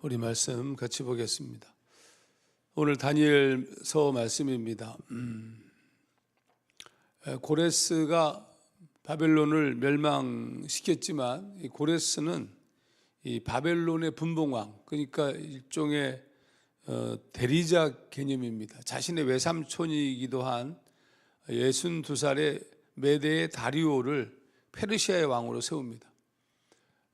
우리 말씀 같이 보겠습니다. 오늘 다니엘서 말씀입니다. 음, 에, 고레스가 바벨론을 멸망시켰지만 이 고레스는 이 바벨론의 분봉왕 그러니까 일종의 어, 대리자 개념입니다. 자신의 외삼촌이기도 한 62살의 메대의 다리오를 페르시아의 왕으로 세웁니다.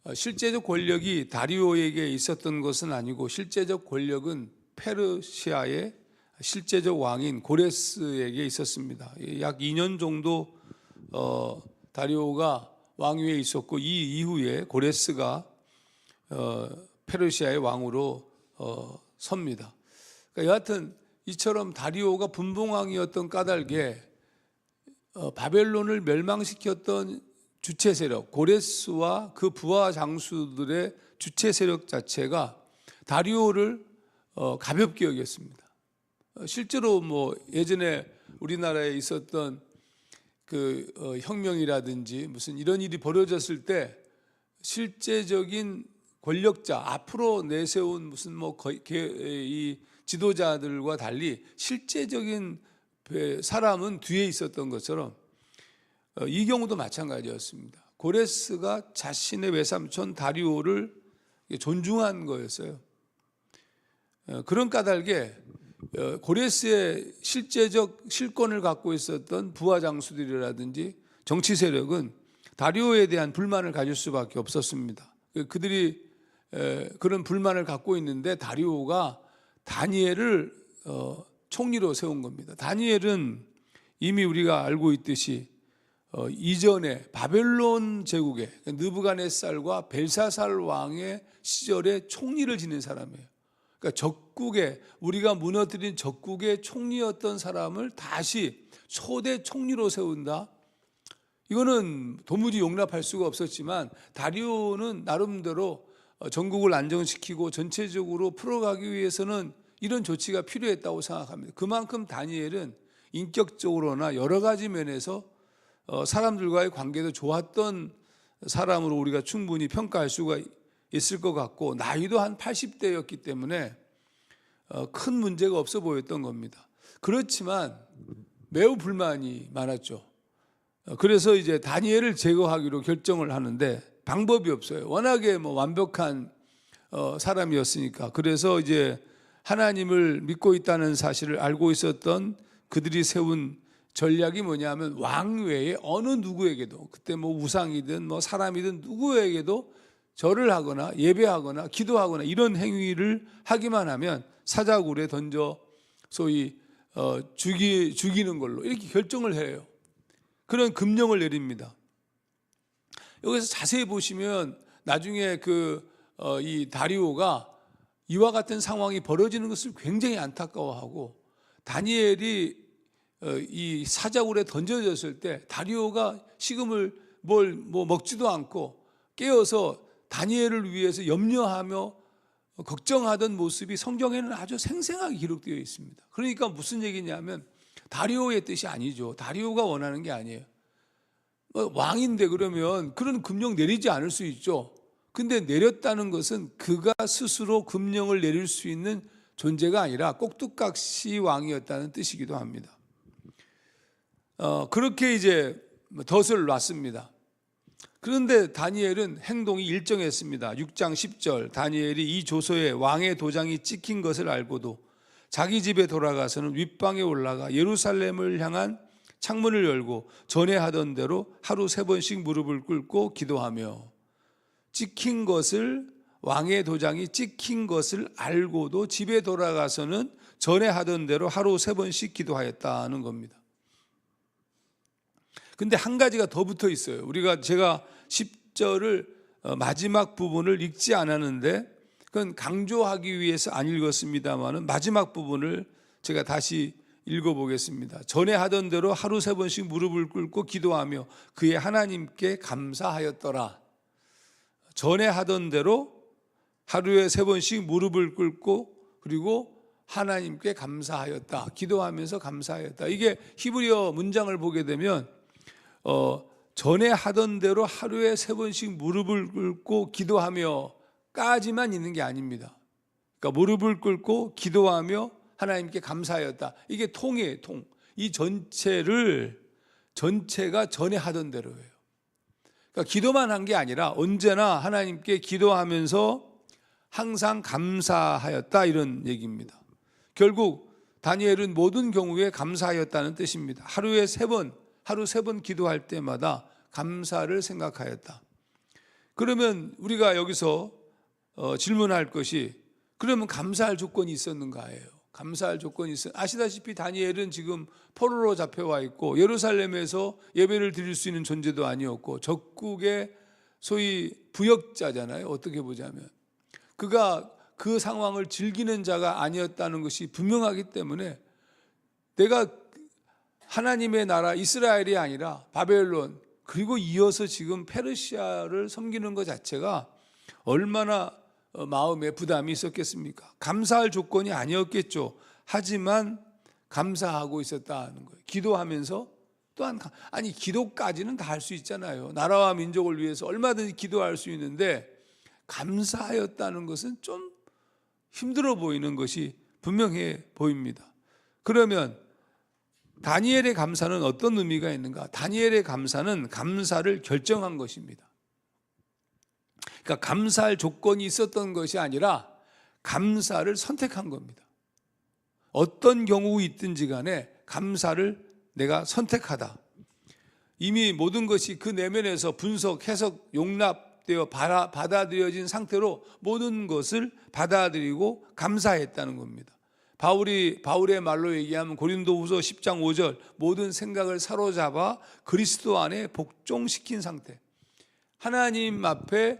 어, 실제적 권력이 다리오에게 있었던 것은 아니고 실제적 권력은 페르시아의 실제적 왕인 고레스에게 있었습니다. 약 2년 정도 어, 다리오가 왕위에 있었고 이 이후에 고레스가 어, 페르시아의 왕으로 어, 섭니다. 그러니까 여하튼 이처럼 다리오가 분봉왕이었던 까닭에 어, 바벨론을 멸망시켰던 주체 세력 고레스와 그 부하 장수들의 주체 세력 자체가 다리오를 어, 가볍게 여겼습니다. 어, 실제로 뭐 예전에 우리나라에 있었던 그 어, 혁명이라든지 무슨 이런 일이 벌어졌을 때 실제적인 권력자 앞으로 내세운 무슨 뭐이 지도자들과 달리 실제적인 배- 사람은 뒤에 있었던 것처럼 어, 이 경우도 마찬가지였습니다. 고레스가 자신의 외삼촌 다리오를 존중한 거였어요. 어, 그런 까닭에 어, 고레스의 실제적 실권을 갖고 있었던 부하 장수들이라든지 정치 세력은 다리오에 대한 불만을 가질 수밖에 없었습니다. 그- 그들이 에, 그런 불만을 갖고 있는데 다리오가 다니엘을 어, 총리로 세운 겁니다. 다니엘은 이미 우리가 알고 있듯이 어, 이전에 바벨론 제국의 느부갓네살과 벨사살 왕의 시절에 총리를 지낸 사람이에요. 그러니까 적국의 우리가 무너뜨린 적국의 총리였던 사람을 다시 초대 총리로 세운다. 이거는 도무지 용납할 수가 없었지만 다리오는 나름대로 어, 전국을 안정시키고 전체적으로 풀어가기 위해서는 이런 조치가 필요했다고 생각합니다. 그만큼 다니엘은 인격적으로나 여러 가지 면에서 어, 사람들과의 관계도 좋았던 사람으로 우리가 충분히 평가할 수가 있을 것 같고 나이도 한 80대였기 때문에 어, 큰 문제가 없어 보였던 겁니다. 그렇지만 매우 불만이 많았죠. 어, 그래서 이제 다니엘을 제거하기로 결정을 하는데 방법이 없어요. 워낙에 뭐 완벽한 어, 사람이었으니까. 그래서 이제 하나님을 믿고 있다는 사실을 알고 있었던 그들이 세운 전략이 뭐냐면 왕 외에 어느 누구에게도 그때 뭐 우상이든 뭐 사람이든 누구에게도 절을 하거나 예배하거나 기도하거나 이런 행위를 하기만 하면 사자굴에 던져 소위 어, 죽이 죽이는 걸로 이렇게 결정을 해요. 그런 금령을 내립니다. 여기서 자세히 보시면 나중에 그이 다리오가 이와 같은 상황이 벌어지는 것을 굉장히 안타까워하고 다니엘이 어, 이 사자굴에 던져졌을 때 다리오가 식음을 뭘 뭐 먹지도 않고 깨어서 다니엘을 위해서 염려하며 걱정하던 모습이 성경에는 아주 생생하게 기록되어 있습니다. 그러니까 무슨 얘기냐면 다리오의 뜻이 아니죠. 다리오가 원하는 게 아니에요. 뭐 왕인데 그러면 그런 금령 내리지 않을 수 있죠. 근데 내렸다는 것은 그가 스스로 금령을 내릴 수 있는 존재가 아니라 꼭두각시 왕이었다는 뜻이기도 합니다. 어, 그렇게 이제 덫을 놨습니다. 그런데 다니엘은 행동이 일정했습니다. 6장 10절 다니엘이 이 조서에 왕의 도장이 찍힌 것을 알고도 자기 집에 돌아가서는 윗방에 올라가 예루살렘을 향한 창문을 열고 전에 하던 대로 하루 세 번씩 무릎을 꿇고 기도하며 찍힌 것을 왕의 도장이 찍힌 것을 알고도 집에 돌아가서는 전에 하던 대로 하루 세 번씩 기도하였다는 겁니다. 근데 한 가지가 더 붙어 있어요. 우리가 제가 10절을 어, 마지막 부분을 읽지 않았는데 그건 강조하기 위해서 안 읽었습니다만은 마지막 부분을 제가 다시 읽어보겠습니다. 전에 하던 대로 하루 세 번씩 무릎을 꿇고 기도하며 그의 하나님께 감사하였더라. 전에 하던 대로 하루에 세 번씩 무릎을 꿇고 그리고 하나님께 감사하였다. 기도하면서 감사하였다. 이게 히브리어 문장을 보게 되면 어, 전에 하던 대로 하루에 세 번씩 무릎을 꿇고 기도하며 까지만 있는 게 아닙니다. 그러니까 무릎을 꿇고 기도하며 하나님께 감사하였다. 이게 통이에요, 통. 이 전체를 전체가 전에 하던 대로예요. 그러니까 기도만 한 게 아니라 언제나 하나님께 기도하면서 항상 감사하였다 이런 얘기입니다. 결국 다니엘은 모든 경우에 감사하였다는 뜻입니다. 하루에 세 번, 하루 세 번 기도할 때마다 감사를 생각하였다. 그러면 우리가 여기서 어, 질문할 것이 그러면 감사할 조건이 있었는가예요. 감사할 조건이 있어. 아시다시피 다니엘은 지금 포로로 잡혀와 있고 예루살렘에서 예배를 드릴 수 있는 존재도 아니었고 적국의 소위 부역자잖아요. 어떻게 보자면 그가 그 상황을 즐기는 자가 아니었다는 것이 분명하기 때문에 내가 하나님의 나라 이스라엘이 아니라 바벨론 그리고 이어서 지금 페르시아를 섬기는 것 자체가 얼마나 어, 마음에 부담이 있었겠습니까? 감사할 조건이 아니었겠죠. 하지만 감사하고 있었다는 거예요. 기도하면서 또한 가- 아니 기도까지는 다 할 수 있잖아요. 나라와 민족을 위해서 얼마든지 기도할 수 있는데 감사하였다는 것은 좀 힘들어 보이는 것이 분명해 보입니다. 그러면 다니엘의 감사는 어떤 의미가 있는가? 다니엘의 감사는 감사를 결정한 것입니다. 그러니까 감사할 조건이 있었던 것이 아니라 감사를 선택한 겁니다. 어떤 경우 있든지 간에 감사를 내가 선택하다. 이미 모든 것이 그 내면에서 분석, 해석, 용납되어 받아- 받아들여진 상태로 모든 것을 받아들이고 감사했다는 겁니다. 바울이 바울의 말로 얘기하면 고린도후서 10장 5절 모든 생각을 사로잡아 그리스도 안에 복종시킨 상태. 하나님 앞에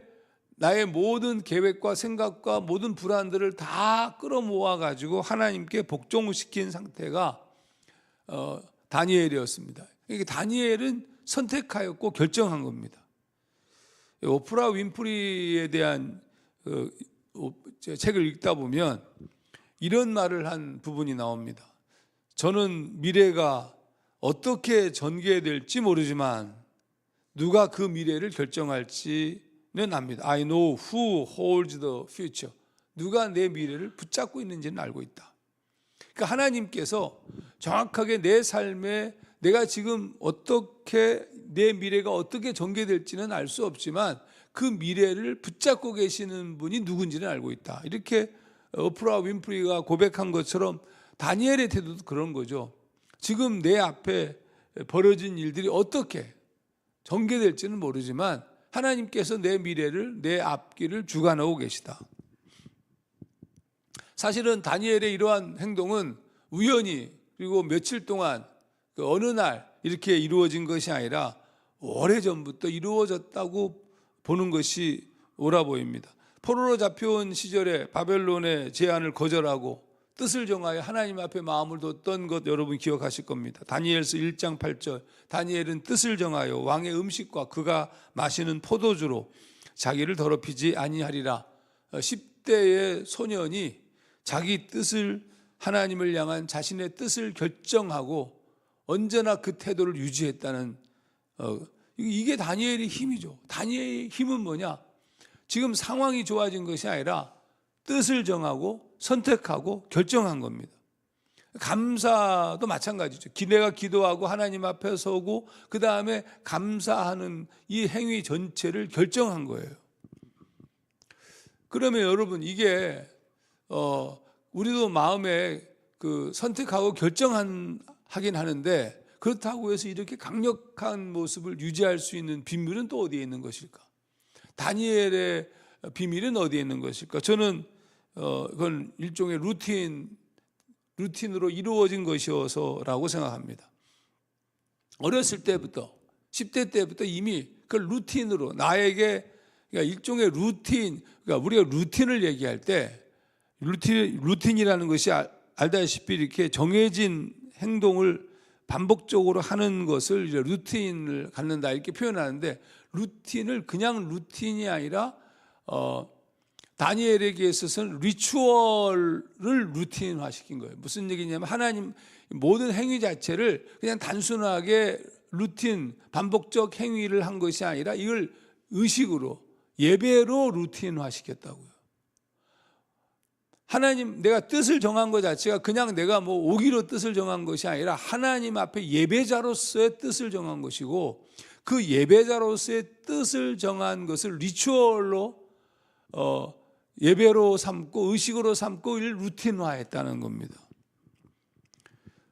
나의 모든 계획과 생각과 모든 불안들을 다 끌어모아 가지고 하나님께 복종시킨 상태가 어, 다니엘이었습니다. 이게 다니엘은 선택하였고 결정한 겁니다. 오프라 윈프리에 대한 그, 책을 읽다 보면 이런 말을 한 부분이 나옵니다. 저는 미래가 어떻게 전개될지 모르지만 누가 그 미래를 결정할지는 압니다. I know who holds the future. 누가 내 미래를 붙잡고 있는지는 알고 있다. 그러니까 하나님께서 정확하게 내 삶에 내가 지금 어떻게 내 미래가 어떻게 전개될지는 알 수 없지만 그 미래를 붙잡고 계시는 분이 누군지는 알고 있다. 이렇게 오프라 윈프리가 고백한 것처럼 다니엘의 태도도 그런 거죠. 지금 내 앞에 벌어진 일들이 어떻게 전개될지는 모르지만 하나님께서 내 미래를 내 앞길을 주관하고 계시다. 사실은 다니엘의 이러한 행동은 우연히 그리고 며칠 동안 그 어느 날 이렇게 이루어진 것이 아니라 오래 전부터 이루어졌다고 보는 것이 옳아 보입니다. 포로로 잡혀온 시절에 바벨론의 제안을 거절하고 뜻을 정하여 하나님 앞에 마음을 뒀던 것 여러분 기억하실 겁니다. 다니엘서 1장 8절 다니엘은 뜻을 정하여 왕의 음식과 그가 마시는 포도주로 자기를 더럽히지 아니하리라. 10대의 소년이 자기 뜻을 하나님을 향한 자신의 뜻을 결정하고 언제나 그 태도를 유지했다는 어, 이게 다니엘의 힘이죠. 다니엘의 힘은 뭐냐? 지금 상황이 좋아진 것이 아니라 뜻을 정하고 선택하고 결정한 겁니다. 감사도 마찬가지죠. 기내가 기도하고 하나님 앞에 서고 그 다음에 감사하는 이 행위 전체를 결정한 거예요. 그러면 여러분 이게 어 우리도 마음에 그 선택하고 결정한 하긴 하는데 그렇다고 해서 이렇게 강력한 모습을 유지할 수 있는 비밀은 또 어디에 있는 것일까? 다니엘의 비밀은 어디에 있는 것일까? 저는 어 그건 일종의 루틴 루틴으로 이루어진 것이어서라고 생각합니다. 어렸을 때부터 10대 때부터 이미 그 루틴으로 나에게 그러니까 일종의 루틴 그러니까 우리가 루틴을 얘기할 때 루틴 루틴이라는 것이 알- 알다시피 이렇게 정해진 행동을 반복적으로 하는 것을 루틴을 갖는다 이렇게 표현하는데 루틴을 그냥 루틴이 아니라 어 다니엘에게 있어서는 리추얼을 루틴화 시킨 거예요. 무슨 얘기냐면 하나님 모든 행위 자체를 그냥 단순하게 루틴 반복적 행위를 한 것이 아니라 이걸 의식으로 예배로 루틴화 시켰다고요. 하나님 내가 뜻을 정한 것 자체가 그냥 내가 뭐 오기로 뜻을 정한 것이 아니라 하나님 앞에 예배자로서의 뜻을 정한 것이고 그 예배자로서의 뜻을 정한 것을 리추얼로 어, 예배로 삼고 의식으로 삼고 일 루틴화했다는 겁니다.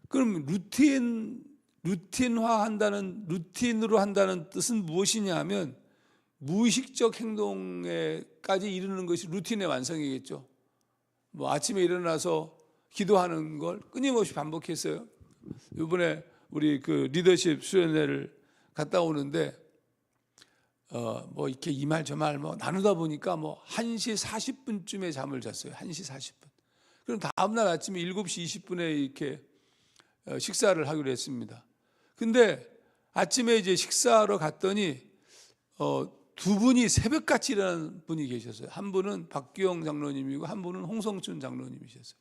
그럼 루틴 루틴화 한다는 루틴으로 한다는 뜻은 무엇이냐면 무의식적 행동에까지 이르는 것이 루틴의 완성이겠죠. 뭐 아침에 일어나서 기도하는 걸 끊임없이 반복했어요. 이번에 우리 그 리더십 수련회를 갔다 오는데 어 뭐 이렇게 이 말 저 말 뭐 나누다 보니까 뭐 1시 40분쯤에 잠을 잤어요. 1시 40분. 그럼 다음 날 아침에 7시 20분에 이렇게 어, 식사를 하기로 했습니다. 근데 아침에 이제 식사하러 갔더니 어, 두 분이 새벽같이 일어나는 분이 계셨어요. 한 분은 박기영 장로님이고 한 분은 홍성춘 장로님이셨어요.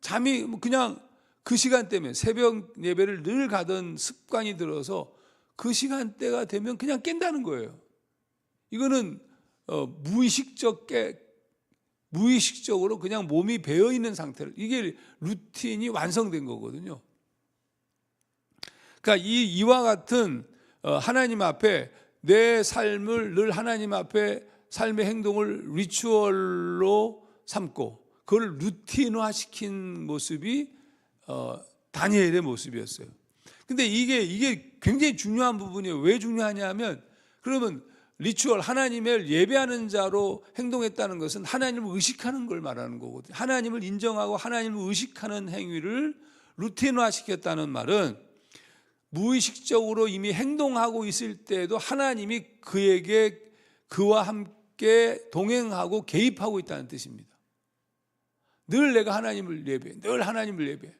잠이 뭐 그냥 그 시간 때문에 새벽 예배를 늘 가던 습관이 들어서 그 시간대가 되면 그냥 깬다는 거예요. 이거는 어, 무의식적 깨, 무의식적으로 그냥 몸이 배어 있는 상태를 이게 루틴이 완성된 거거든요. 그러니까 이 이와 같은 어, 하나님 앞에 내 삶을 늘 하나님 앞에 삶의 행동을 리추얼로 삼고 그걸 루틴화 시킨 모습이 어, 다니엘의 모습이었어요. 근데 이게 이게 굉장히 중요한 부분이에요. 왜 중요하냐면 그러면 리추얼 하나님을 예배하는 자로 행동했다는 것은 하나님을 의식하는 걸 말하는 거거든요. 하나님을 인정하고 하나님을 의식하는 행위를 루틴화 시켰다는 말은 무의식적으로 이미 행동하고 있을 때에도 하나님이 그에게 그와 함께 동행하고 개입하고 있다는 뜻입니다. 늘 내가 하나님을 예배, 늘 하나님을 예배,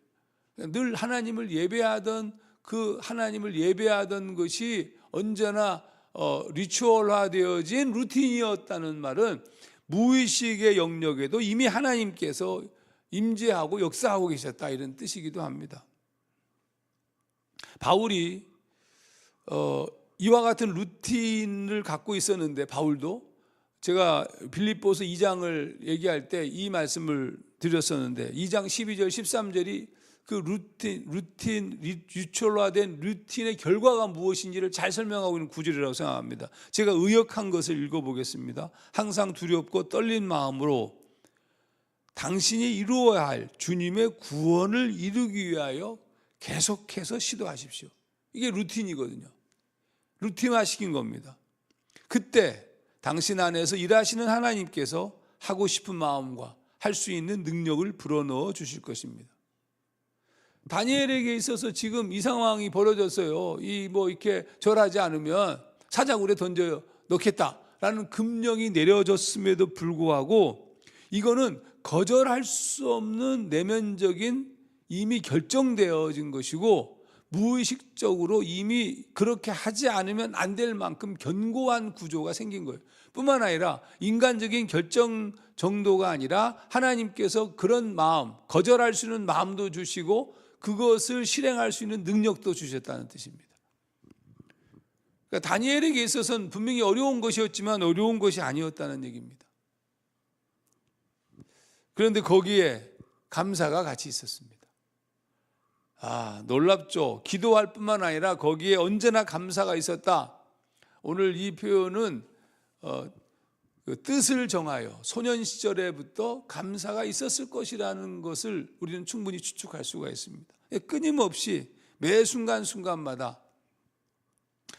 늘 하나님을 예배하던 그 하나님을 예배하던 것이 언제나 어, 리추얼화되어진 루틴이었다는 말은 무의식의 영역에도 이미 하나님께서 임재하고 역사하고 계셨다 이런 뜻이기도 합니다. 바울이 어, 이와 같은 루틴을 갖고 있었는데 바울도 제가 빌립보서 2장을 얘기할 때 이 말씀을 드렸었는데 2장 12절 13절이 그 루틴 루틴 리추얼화된 루틴의 결과가 무엇인지를 잘 설명하고 있는 구절이라고 생각합니다. 제가 의역한 것을 읽어보겠습니다. 항상 두렵고 떨린 마음으로 당신이 이루어야 할 주님의 구원을 이루기 위하여 계속해서 시도하십시오. 이게 루틴이거든요. 루틴화 시킨 겁니다. 그때 당신 안에서 일하시는 하나님께서 하고 싶은 마음과 할 수 있는 능력을 불어넣어 주실 것입니다. 다니엘에게 있어서 지금 이 상황이 벌어졌어요. 이 뭐 이렇게 절하지 않으면 사자굴에 던져 넣겠다라는 금령이 내려졌음에도 불구하고 이거는 거절할 수 없는 내면적인 이미 결정되어진 것이고 무의식적으로 이미 그렇게 하지 않으면 안 될 만큼 견고한 구조가 생긴 거예요. 뿐만 아니라 인간적인 결정 정도가 아니라 하나님께서 그런 마음, 거절할 수 있는 마음도 주시고 그것을 실행할 수 있는 능력도 주셨다는 뜻입니다. 그러니까 다니엘에게 있어서는 분명히 어려운 것이었지만 어려운 것이 아니었다는 얘기입니다. 그런데 거기에 감사가 같이 있었습니다. 아, 놀랍죠. 기도할 뿐만 아니라 거기에 언제나 감사가 있었다. 오늘 이 표현은 어, 그 뜻을 정하여 소년 시절에부터 감사가 있었을 것이라는 것을 우리는 충분히 추측할 수가 있습니다. 예, 끊임없이 매 순간순간마다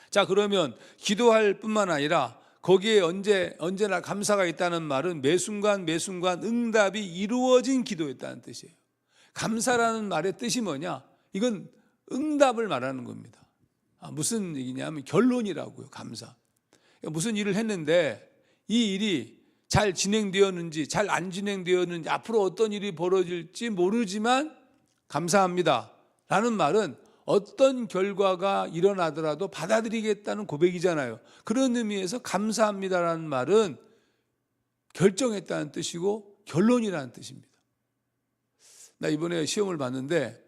자 그러면 기도할 뿐만 아니라 거기에 언제 언제나 감사가 있다는 말은 매 순간 매 순간 응답이 이루어진 기도였다는 뜻이에요. 감사라는 말의 뜻이 뭐냐? 이건 응답을 말하는 겁니다. 아, 무슨 얘기냐면 결론이라고요. 감사. 그러니까 무슨 일을 했는데 이 일이 잘 진행되었는지 잘 안 진행되었는지 앞으로 어떤 일이 벌어질지 모르지만 감사합니다. 라는 말은 어떤 결과가 일어나더라도 받아들이겠다는 고백이잖아요. 그런 의미에서 감사합니다라는 말은 결정했다는 뜻이고 결론이라는 뜻입니다. 나 이번에 시험을 봤는데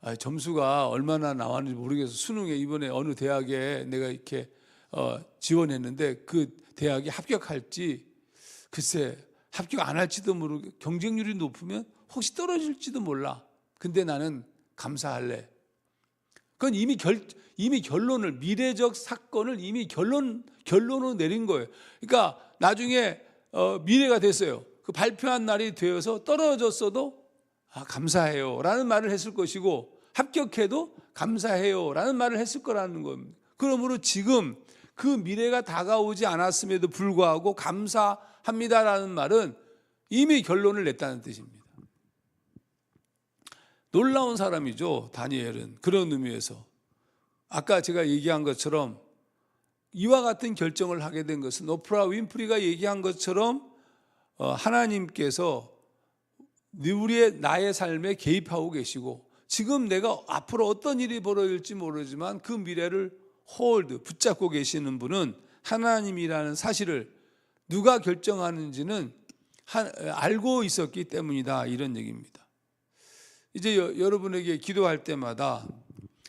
아, 점수가 얼마나 나왔는지 모르겠어. 수능에 이번에 어느 대학에 내가 이렇게 어, 지원했는데 그 대학이 합격할지 글쎄 합격 안 할지도 모르고 경쟁률이 높으면 혹시 떨어질지도 몰라. 근데 나는 감사할래. 그건 이미 결 이미 결론을 미래적 사건을 이미 결론 결론으로 내린 거예요. 그러니까 나중에 어, 미래가 됐어요. 그 발표한 날이 되어서 떨어졌어도 아, 감사해요라는 말을 했을 것이고 합격해도 감사해요라는 말을 했을 거라는 겁니다. 그러므로 지금 그 미래가 다가오지 않았음에도 불구하고 감사합니다라는 말은 이미 결론을 냈다는 뜻입니다. 놀라운 사람이죠. 다니엘은 그런 의미에서 아까 제가 얘기한 것처럼 이와 같은 결정을 하게 된 것은 오프라 윈프리가 얘기한 것처럼 어, 하나님께서 우리의 나의 삶에 개입하고 계시고 지금 내가 앞으로 어떤 일이 벌어질지 모르지만 그 미래를 홀드 붙잡고 계시는 분은 하나님이라는 사실을 누가 결정하는지는 하- 알고 있었기 때문이다 이런 얘기입니다. 이제 여, 여러분에게 기도할 때마다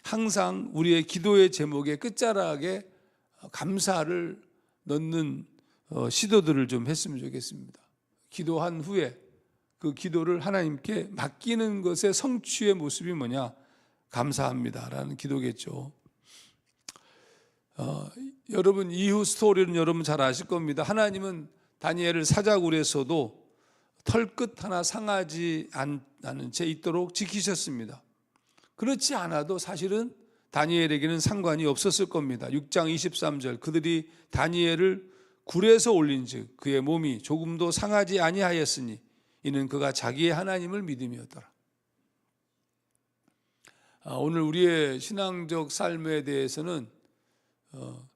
항상 우리의 기도의 제목의 끝자락에 감사를 넣는 어, 시도들을 좀 했으면 좋겠습니다. 기도한 후에 그 기도를 하나님께 맡기는 것의 성취의 모습이 뭐냐? 감사합니다라는 기도겠죠. 어, 여러분 이후 스토리는 여러분 잘 아실 겁니다. 하나님은 다니엘을 사자굴에서도 털끝 하나 상하지 않- 않은 채 있도록 지키셨습니다. 그렇지 않아도 사실은 다니엘에게는 상관이 없었을 겁니다. 6장 23절 그들이 다니엘을 굴에서 올린즉 그의 몸이 조금도 상하지 아니하였으니 이는 그가 자기의 하나님을 믿음이었더라. 아, 오늘 우리의 신앙적 삶에 대해서는 어,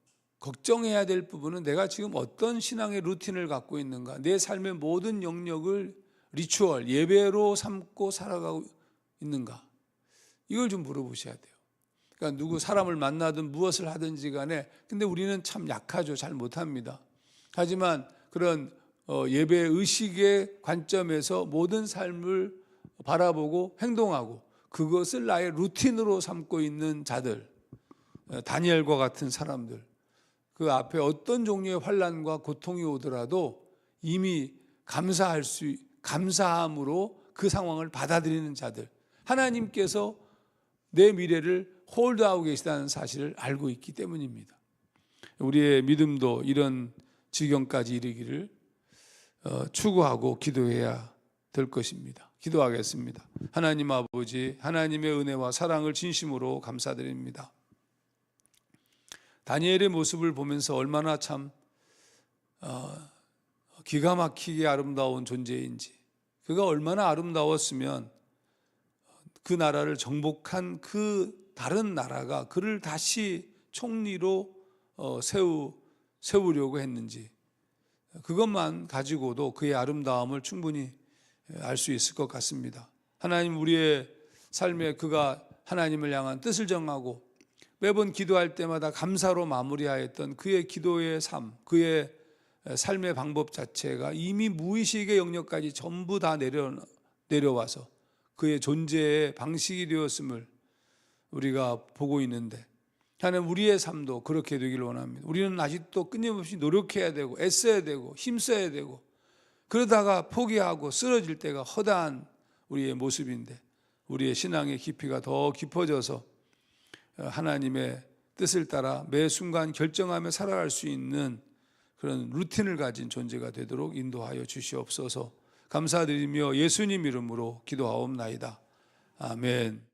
걱정해야 될 부분은 내가 지금 어떤 신앙의 루틴을 갖고 있는가, 내 삶의 모든 영역을 리추얼 예배로 삼고 살아가고 있는가, 이걸 좀 물어보셔야 돼요. 그러니까 누구 사람을 만나든 무엇을 하든지 간에 근데 우리는 참 약하죠. 잘 못합니다. 하지만 그런 어, 예배 의식의 관점에서 모든 삶을 바라보고 행동하고 그것을 나의 루틴으로 삼고 있는 자들, 어, 다니엘과 같은 사람들, 그 앞에 어떤 종류의 환란과 고통이 오더라도 이미 감사할 수 감사함으로 그 상황을 받아들이는 자들, 하나님께서 내 미래를 홀드하고 계시다는 사실을 알고 있기 때문입니다. 우리의 믿음도 이런 지경까지 이르기를 어, 추구하고 기도해야 될 것입니다. 기도하겠습니다. 하나님 아버지, 하나님의 은혜와 사랑을 진심으로 감사드립니다. 다니엘의 모습을 보면서 얼마나 참 어, 기가 막히게 아름다운 존재인지, 그가 얼마나 아름다웠으면 그 나라를 정복한 그 다른 나라가 그를 다시 총리로 어, 세우 세우려고 했는지 그것만 가지고도 그의 아름다움을 충분히 알 수 있을 것 같습니다. 하나님 우리의 삶에 그가 하나님을 향한 뜻을 정하고 매번 기도할 때마다 감사로 마무리하였던 그의 기도의 삶, 그의 삶의 방법 자체가 이미 무의식의 영역까지 전부 다 내려 내려와서 그의 존재의 방식이 되었음을 우리가 보고 있는데 하나님 우리의 삶도 그렇게 되기를 원합니다. 우리는 아직도 끊임없이 노력해야 되고 애써야 되고 힘써야 되고 그러다가 포기하고 쓰러질 때가 허다한 우리의 모습인데 우리의 신앙의 깊이가 더 깊어져서 하나님의 뜻을 따라 매 순간 결정하며 살아갈 수 있는 그런 루틴을 가진 존재가 되도록 인도하여 주시옵소서. 감사드리며 예수님 이름으로 기도하옵나이다. 아멘.